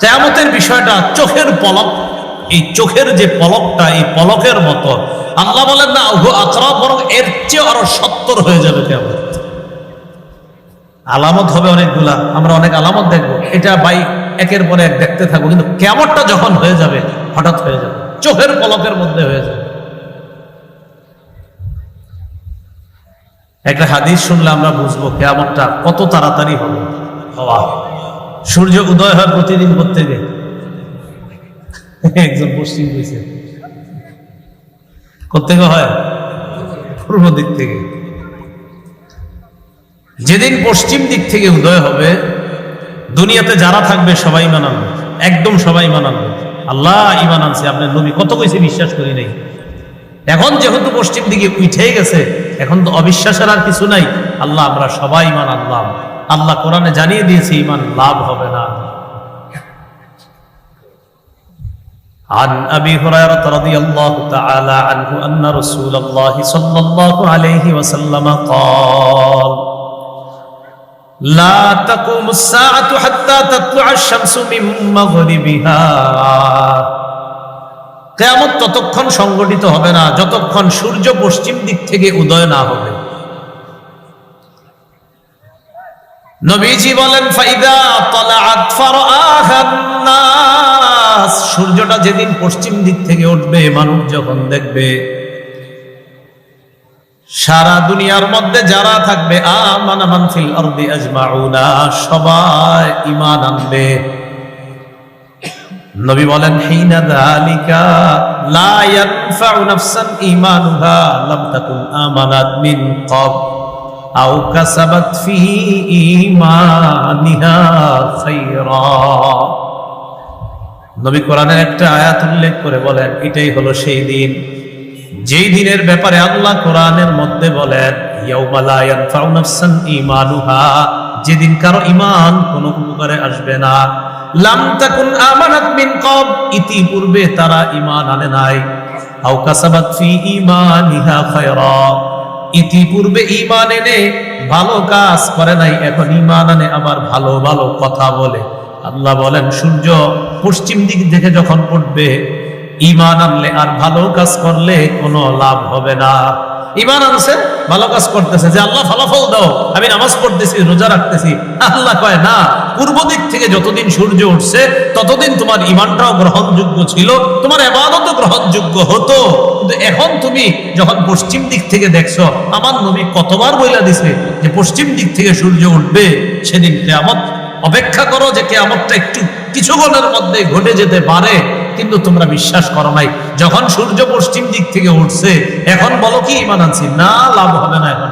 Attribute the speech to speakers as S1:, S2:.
S1: কিয়ামতের বিষয়টা চোখের পলক। এই চোখের যে পলকটা, এই পলকের আল্লাহ বলেন না বরং এর চেয়ে আরও সত্তর হয়ে যাবে কিয়ামত। আলামত হবে অনেকগুলা, আমরা অনেক আলামত দেখব। এটা বাই একের পরে এক দেখতে থাকব, কিন্তু কেমনটা যখন হয়ে যাবে, হঠাৎ হয়ে যাবে। চোখের পলকের মধ্যে হয়ে যাবে। একটা হাদিস শুনলে আমরা বুঝব কেমনটা কত তাড়াতাড়ি হবে। হওয়া। সূর্য উদয় হয় প্রতিদিন প্রত্যেকে। একজন পশ্চিম দিয়েছে কোথেকে হয়? পূর্ব দিক থেকে। যেদিন পশ্চিম দিক থেকে উদয় হবে, দুনিয়াতে যারা থাকবে সবাই ইমান আনবে। একদম সবাই ইমান আনবে। আল্লাহ ইমান আনছে। আপনার নবী কত কইছে বিশ্বাস করি নাই। এখন যেহেতু পশ্চিম দিকে উঠে গেছে এখন তো অবিশ্বাসের আর কিছু নাই আল্লাহ আমরা সবাই ইমান আনলাম আল্লাহ কোরআনে জানিয়ে দিয়েছে ইমান লাভ হবে না عن ابي هريره رضي الله تعالى عنه ان رسول الله صلى الله عليه وسلم قال لا تقوم الساعه حتى تطلع الشمس من مغربها কেয়ামত ততক্ষণ সংগঠিত হবে না, যতক্ষণ সূর্য পশ্চিম দিক থেকে উদয় না হবে। নবীজি বলেন সূর্যটা যেদিন পশ্চিম দিক থেকে উঠবে, মানুষ যখন দেখবে, সারা দুনিয়ার মধ্যে যারা থাকবে আমানা মান ফিল আরদি আজমাউনা, সবাই ঈমান আনবে। নবী বলেন, হিনা যালিকা লা ইয়ানফাউ নাফসান ঈমানুহা লাম তাকুন আমানাত মিন ক্বাব আও কাসাবাত ফি ঈমানিহা খায়রা। নবী কোরআনের একটা আয়াত উল্লেখ করে বলেন, এটাই হলো সেই দিন, যেই দিনের ব্যাপারে আল্লাহ কোরআনের মধ্যে বলেন, ইয়াউমা লা ইয়ানফাউ নাফসান ঈমানুহা যেদিন কারও ঈমান কোনো উপকারে আসবে না। লাম তাকুন আমানাত কব ইতিপূর্বে তারা ইমান আনে নাই। ইতিপূর্বে ইমান এনে ভালো কাজ করে নাই, এখন ইমান আনে আমার ভালো ভালো কথা বলে। আল্লাহ বলেন, সূর্য পশ্চিম দিক থেকে যখন উঠবে ঈমান আনলে আর ভালো কাজ করলে কোনো লাভ হবে না। ইমান আনছে, ভালো কাজ করতেছে, যে আল্লাহ ফলাফল দাও, আমি নামাজ পড়তেছি, রোজা রাখতেছি। আল্লাহ কয়, না, পূর্ব দিক থেকে যতদিন সূর্য উঠছে, ততদিন তোমার ইমানটাও গ্রহণযোগ্য ছিল, তোমার এবাদতও গ্রহণযোগ্য হতো। কিন্তু এখন তুমি যখন পশ্চিম দিক থেকে দেখছ, আমার নবী কতবার বইলা দিছে যে পশ্চিম দিক থেকে সূর্য উঠবে, সেদিন কেয়ামত। অপেক্ষা করো যে কেয়ামতটা একটু কিছু কিছুক্ষণের মধ্যে ঘটে যেতে পারে। কিন্তু তোমরা বিশ্বাস করো নাই। যখন সূর্য পশ্চিম দিক থেকে উঠছে, এখন বলো কি ইমান না, লাভ হবে না এখন।